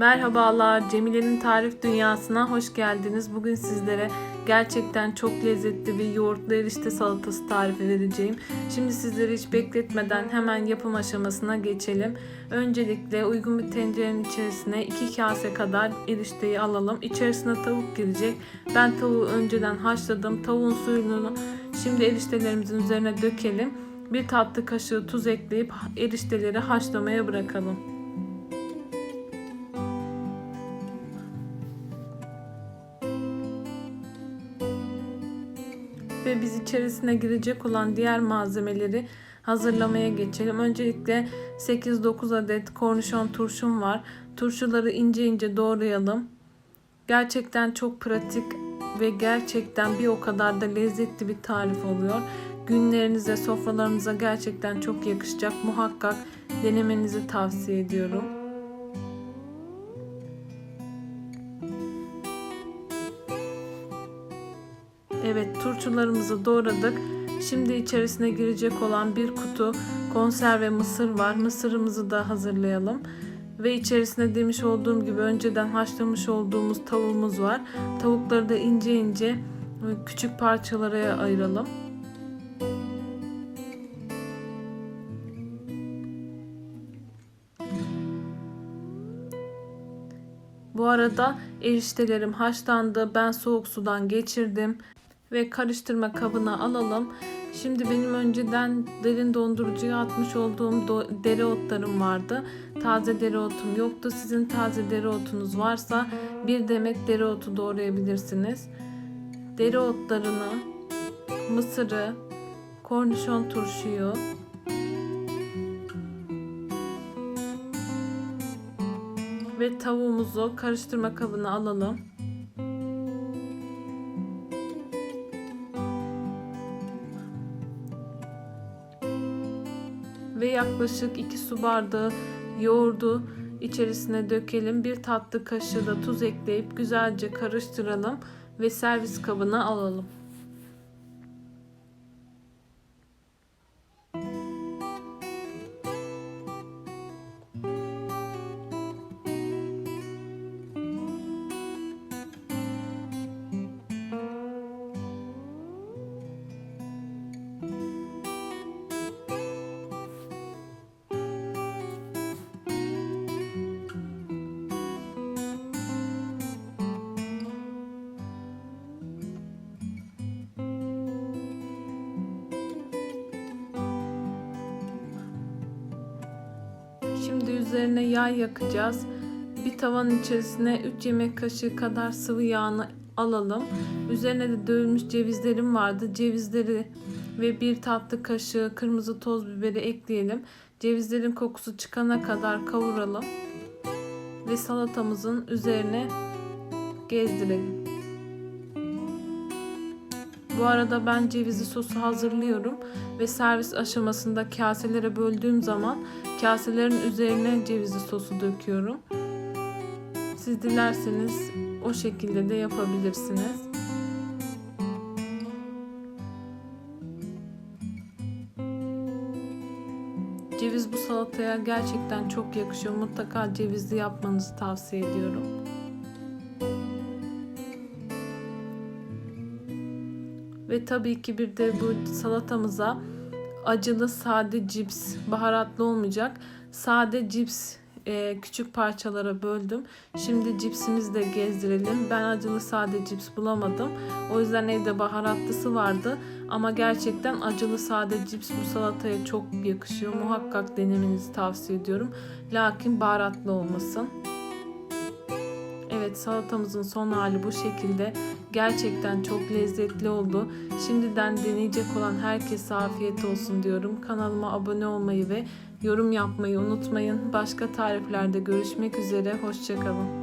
Merhabalar, Cemile'nin tarif dünyasına hoş geldiniz. Bugün sizlere gerçekten çok lezzetli bir yoğurtlu erişte salatası tarifi vereceğim. Şimdi sizleri hiç bekletmeden hemen yapım aşamasına geçelim. Öncelikle uygun bir tencerenin içerisine 2 kase kadar erişteyi alalım. İçerisine tavuk girecek. Ben tavuğu önceden haşladım. Tavuğun suyunu şimdi eriştelerimizin üzerine dökelim. Bir tatlı kaşığı tuz ekleyip erişteleri haşlamaya bırakalım. Ve biz içerisine girecek olan diğer malzemeleri hazırlamaya geçelim. Öncelikle 8-9 adet kornişon turşum var. Turşuları ince ince doğrayalım. Gerçekten çok pratik ve gerçekten bir o kadar da lezzetli bir tarif oluyor. Günlerinize, sofralarınıza gerçekten çok yakışacak. Muhakkak denemenizi tavsiye ediyorum. Evet turşularımızı doğradık. Şimdi içerisine girecek olan bir kutu konserve mısır var. Mısırımızı da hazırlayalım. Ve içerisine demiş olduğum gibi önceden haşlamış olduğumuz tavuğumuz var. Tavukları da ince ince küçük parçalara ayıralım. Bu arada eriştelerim haşlandı. Ben soğuk sudan geçirdim ve karıştırma kabına alalım. Şimdi benim önceden derin dondurucuya atmış olduğum do- dereotlarım vardı. Taze dereotum yoktu. Sizin taze dereotunuz varsa bir demet dereotu doğrayabilirsiniz. Dereotlarını, mısırı, kornişon turşuyu, ve tavuğumuzu karıştırma kabına alalım. Ve yaklaşık 2 su bardağı yoğurdu içerisine dökelim. Bir tatlı kaşığı da tuz ekleyip güzelce karıştıralım ve servis kabına alalım. Şimdi üzerine yağ yakacağız. Bir tavanın içerisine 3 yemek kaşığı kadar sıvı yağını alalım. Üzerine de dövülmüş cevizlerim vardı. Cevizleri ve bir tatlı kaşığı kırmızı toz biberi ekleyelim. Cevizlerin kokusu çıkana kadar kavuralım. Ve salatamızın üzerine gezdirelim. Bu arada ben cevizi sosu hazırlıyorum ve servis aşamasında kaselere böldüğüm zaman kaselerin üzerine cevizi sosu döküyorum. Siz dilerseniz o şekilde de yapabilirsiniz. Ceviz bu salataya gerçekten çok yakışıyor. Mutlaka cevizli yapmanızı tavsiye ediyorum. Ve tabii ki bir de bu salatamıza acılı sade cips, baharatlı olmayacak. Sade cips e, küçük parçalara böldüm. Şimdi cipsimizi de gezdirelim. Ben acılı sade cips bulamadım. O yüzden evde baharatlısı vardı. Ama gerçekten acılı sade cips bu salataya çok yakışıyor. Muhakkak denemenizi tavsiye ediyorum. Lakin baharatlı olmasın. Evet salatamızın son hali bu şekilde. Gerçekten çok lezzetli oldu. Şimdiden deneyecek olan herkese afiyet olsun diyorum. Kanalıma abone olmayı ve yorum yapmayı unutmayın. Başka tariflerde görüşmek üzere. Hoşçakalın.